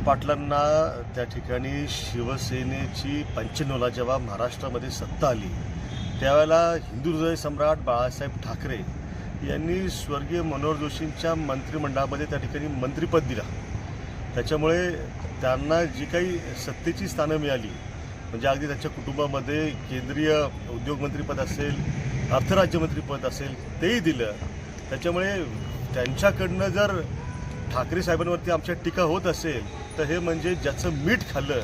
पाटलांना त्या ठिकाणी शिवसेनेची पंचनोला जेव्हा महाराष्ट्रामध्ये सत्ता आली त्यावेळेला हिंदू हृदय सम्राट बाळासाहेब ठाकरे यांनी स्वर्गीय मनोहर जोशींच्या मंत्रिमंडळामध्ये त्या ठिकाणी मंत्रिपद दिला. त्याच्यामुळे त्यांना जी काही सत्तेची स्थानं मिळाली म्हणजे अगदी त्यांच्या कुटुंबामध्ये केंद्रीय उद्योगमंत्रीपद असेल अर्थराज्यमंत्रीपद असेल तेही दिलं. त्याच्यामुळे त्यांच्याकडनं जर ठाकरे साहेबांवरती आमच्या टीका होत असेल तर हे म्हणजे ज्याचं मीठ खाल्लं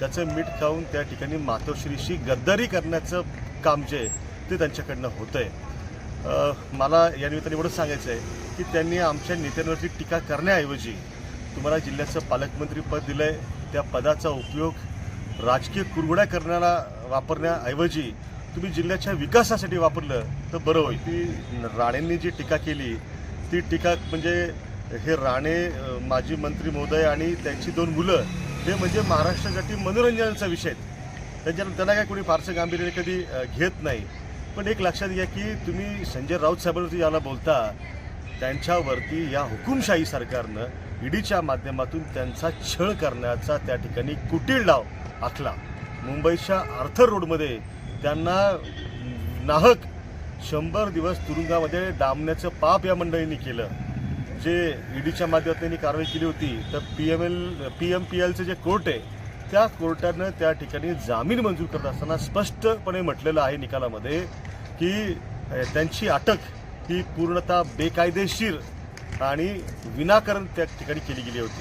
त्याचं मीठ खाऊन त्या ठिकाणी मातोश्रीशी गद्दारी करण्याचं काम जे आहे ते त्यांच्याकडनं होतं आहे मला या निमित्ताने एवढंच सांगायचं आहे की त्यांनी आमच्या नेत्यांवरती टीका करण्याऐवजी तुम्हाला जिल्ह्याचं पालकमंत्रीपद दिलं आहे त्या पदाचा उपयोग राजकीय कुरगुड्या करण्याला वापरण्याऐवजी तुम्ही जिल्ह्याच्या विकासासाठी वापरलं तर बरं होईल. ती राणेंनी जी टीका केली ती टीका म्हणजे हे राणे माजी मंत्री महोदय आणि त्यांची दोन मुलं हे म्हणजे महाराष्ट्रासाठी मनोरंजनाचा विषय त्यांच्या त्यांना काय कोणी फारसं गांभीर्याने कधी घेत नाही. पण एक लक्षात घ्या की तुम्ही संजय राऊत साहेबांवरती याला बोलता त्यांच्यावरती या हुकुमशाही सरकारनं ईडीच्या माध्यमातून त्यांचा छळ करण्याचा त्या ठिकाणी कुटील डाव आखला. मुंबईच्या आर्थर रोडमध्ये त्यांना नाहक शंभर दिवस तुरुंगामध्ये डांबण्याचं पाप या मंडळींनी केलं. जे ईडीच्या माध्यमातून त्यांनी कारवाई केली होती तर P M L P M P एलचं जे कोर्ट आहे त्या कोर्टानं त्या ठिकाणी जामीन मंजूर करत असताना स्पष्टपणे म्हटलेलं आहे निकालामध्ये की त्यांची अटक ही पूर्णतः बेकायदेशीर आणि विनाकारण त्या ठिकाणी केली गेली होती.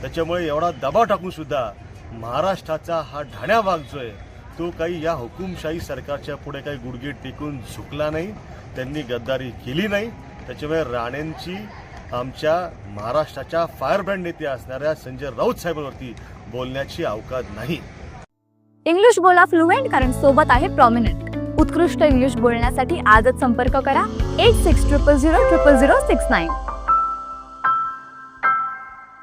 त्याच्यामुळे एवढा दबाव टाकून सुद्धा महाराष्ट्राचा हा ढाण्या भाग जो आहे तो काही या हुकुमशाही सरकारच्या पुढे काही गुडघे टेकून झुकला नाही त्यांनी गद्दारी केली नाही. त्याच्यामुळे राणेंची आमच्या महाराष्ट्राच्या फायरब्रँड नेते असणाऱ्या संजय राऊत साहेबांवरती बोलण्याची अवकाश नाही. इंग्लिश बोला फ्लुएंट कारण सोबत आहे प्रॉमिनंट उत्कृष्ट इंग्लिश बोलण्यासाठी आजच संपर्क करा. Eight six triple zero triple zero six nine